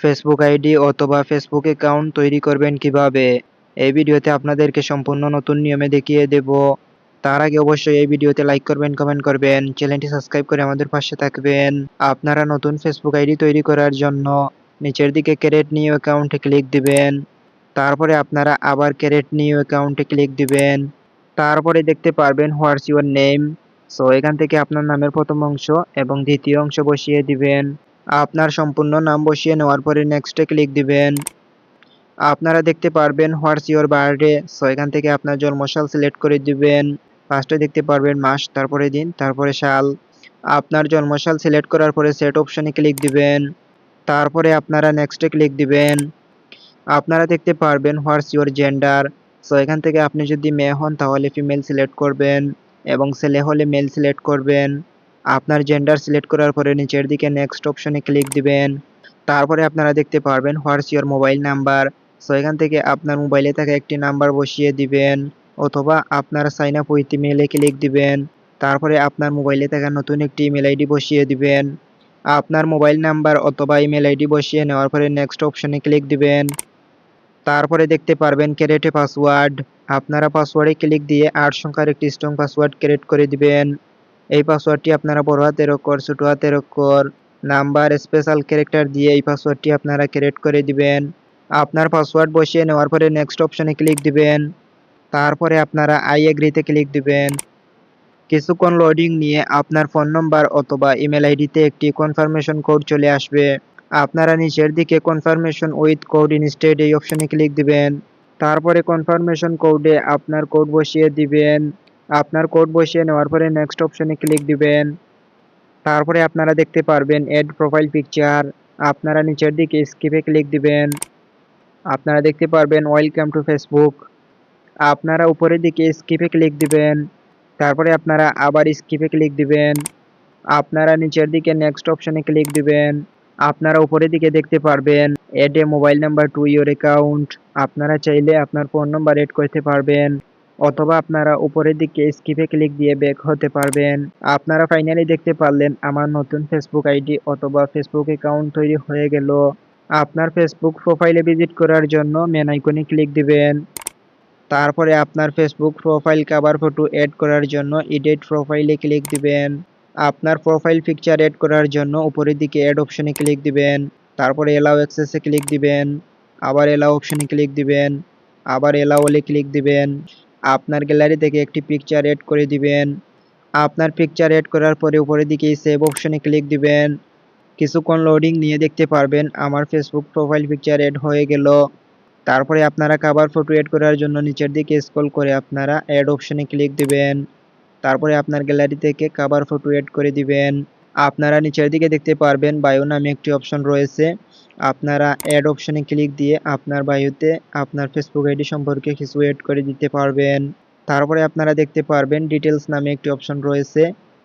Facebook ID অথবা Facebook account তৈরি করবেন কীভাবে? এই ভিডিওতে আপনাদেরকে সম্পূর্ণ নতুন নিয়মে দেখিয়ে দেব। তার আগে অবশ্যই এই ভিডিওতে লাইক করবেন কমেন্ট করবেন চ্যানেলটি সাবস্ক্রাইব করে আমাদের পাশে থাকবেন। আপনারা নতুন ফেসবুক আইডি তৈরি করার জন্য নিচের দিকে ক্যারেট নিউ অ্যাকাউন্টে ক্লিক দিবেন। তারপরে আপনারা আবার ক্যারেট নিউ অ্যাকাউন্টে ক্লিক দিবেন। তারপরে দেখতে পারবেন হোয়াটস ইউর নেম সো এখান থেকে আপনার নামের প্রথম অংশ এবং দ্বিতীয় অংশ বসিয়ে দিবেন। আপনার সম্পূর্ণ নাম বসিয়ে নেওয়ার পরে নেক্সটে ক্লিক দিবেন। আপনারা দেখতে পারবেন হোয়াটস ইউর বার্থডে সো এখান থেকে আপনার জন্মসাল সিলেক্ট করে দিবেন। ফার্স্টে দেখতে পারবেন মাস, তারপরে দিন, তারপরে সাল। আপনার জন্মসাল সিলেক্ট করার পরে সেট অপশনে ক্লিক দিবেন। তারপরে আপনারা নেক্সটে ক্লিক দিবেন। আপনারা দেখতে পারবেন হোয়াটস ইউর জেন্ডার সো এখান থেকে আপনি যদি মেয়ে হন তাহলে ফিমেল সিলেক্ট করবেন এবং ছেলে হলে মেল সিলেক্ট করবেন। আপনার জেন্ডার সিলেক্ট করার পরে নিচের দিকে নেক্সট অপশনে ক্লিক দিবেন। তারপরে আপনারা দেখতে পারবেন what's your mobile number so এখান থেকে আপনার মোবাইলে থাকা একটি নাম্বার বসিয়ে দিবেন, অথবা আপনার সাইন আপ উইথ ইমেলে ক্লিক দিবেন। তারপরে আপনার মোবাইলে থাকা নতুন একটি ইমেল আইডি বসিয়ে দিবেন। আপনার মোবাইল নাম্বার অথবা ইমেল আইডি বসিয়ে নেওয়ার পরে নেক্সট অপশনে ক্লিক দিবেন। তারপরে দেখতে পারবেন ক্যারেটে পাসওয়ার্ড আপনারা পাসওয়ার্ডে ক্লিক দিয়ে আট সংখ্যার একটি স্ট্রং পাসওয়ার্ড ক্রিয়েট করে দিবেন। এই পাসওয়ার্ডটি আপনারা বড় হাতের অক্ষর ছোট হাতের অক্ষর নাম্বার স্পেশাল ক্যারেক্টার দিয়ে এই পাসওয়ার্ডটি আপনারা ক্রিয়েট করে দিবেন। আপনার পাসওয়ার্ড বসিয়ে নেওয়ার পরে নেক্সট অপশনে ক্লিক দিবেন। তারপরে আপনারা আই এগ্রিতে ক্লিক দিবেন। কিছুক্ষণ লোডিং নিয়ে আপনার ফোন নম্বর অথবা ইমেল আইডিতে একটি কনফার্মেশন কোড চলে আসবে। আপনারা নিচের দিকে confirmation with code in instead এই অপশনে ক্লিক দিবেন। তারপরে কনফার্মেশন কোডে আপনার কোড বসিয়ে দিবেন। আপনার কোড বসিয়ে নেওয়ার পরে নেক্সট অপশনে ক্লিক দিবেন। তারপরে আপনারা দেখতে পারবেন এড প্রোফাইল পিকচার আপনারা নিচের দিকে স্কিপে ক্লিক দিবেন। আপনারা দেখতে পারবেন ওয়েলকাম টু ফেসবুক আপনারা উপরের দিকে স্কিপে ক্লিক দিবেন। তারপরে আপনারা আবার স্কিপে ক্লিক দিবেন। আপনারা নিচের দিকে নেক্সট অপশনে ক্লিক দিবেন। আপনারা উপরের দিকে দেখতে পারবেন add a mobile number to your account আপনারা চাইলে আপনার ফোন নাম্বার এড করতে পারবেন। অথবা আপনারা উপরের দিকে স্কিপে ক্লিক দিয়ে ব্যাক হতে পারবেন। আপনারা ফাইনালি দেখতে পারলেন আমার নতুন ফেসবুক আইডি অথবা ফেসবুক অ্যাকাউন্ট তৈরি হয়ে গেল। আপনার ফেসবুক প্রোফাইলে ভিজিট করার জন্য মেন আইকনে ক্লিক দিবেন। তারপরে আপনার Facebook profile cover photo add করার জন্য এডিট প্রোফাইলে ক্লিক দিবেন। আপনার প্রোফাইল পিকচার এড করার জন্য উপরের দিকে অ্যাড অপশনে ক্লিক দিবেন। তারপরে এলাও অ্যাক্সেসে ক্লিক দিবেন। আবার এলাও অপশনে ক্লিক দিবেন। আবার এলাওলে ক্লিক দিবেন। আপনার গ্যালারি থেকে একটি পিকচার এড করে দিবেন। আপনার পিকচার এড করার পরে উপরের দিকে সেভ অপশনে ক্লিক দিবেন। কিছুক্ষণ লোডিং নিয়ে দেখতে পারবেন আমার ফেসবুক প্রোফাইল পিকচার এড হয়ে গেল। তারপরে আপনারা কাভার ফটো এড করার জন্য নিচের দিকে স্ক্রল করে আপনারা অ্যাড অপশনে ক্লিক দিবেন। তারপরে আপনার গ্যালারি থেকে কাভার ফটো এড করে দিবেন। আপনারা নিচের দিকে দেখতে পারবেন বায়ো নামে একটি অপশন রয়েছে। আপনারা অ্যাড অপশনে ক্লিক দিয়ে আপনার বায়োতে আপনার ফেসবুক আইডি সম্পর্কে কিছু এড করে দিতে পারবেন। তারপরে আপনারা দেখতে পারবেন ডিটেলস নামে একটি অপশন রয়েছে।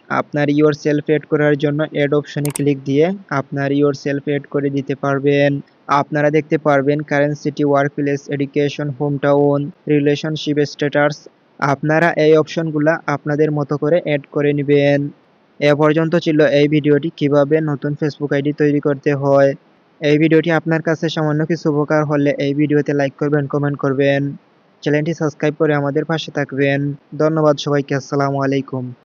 আপনার ইওর সেলফ এড করার জন্য অ্যাড অপশনে ক্লিক দিয়ে আপনার ইওর সেলফ এড করে দিতে পারবেন। আপনারা দেখতে পারবেন current city work place education home town relationship status আপনারা এই অপশনগুলা আপনাদের মতো করে অ্যাড করে নেবেন। এ পর্যন্ত ছিল এই ভিডিওটি। কীভাবে নতুন ফেসবুক আইডি তৈরি করতে হয়? এই ভিডিওটি আপনার কাছে সামান্য কিছু উপকার হলে এই ভিডিওতে লাইক করবেন, কমেন্ট করবেন। চ্যানেলটি সাবস্ক্রাইব করে আমাদের পাশে থাকবেন। ধন্যবাদ সবাইকে, আসসালামু আলাইকুম।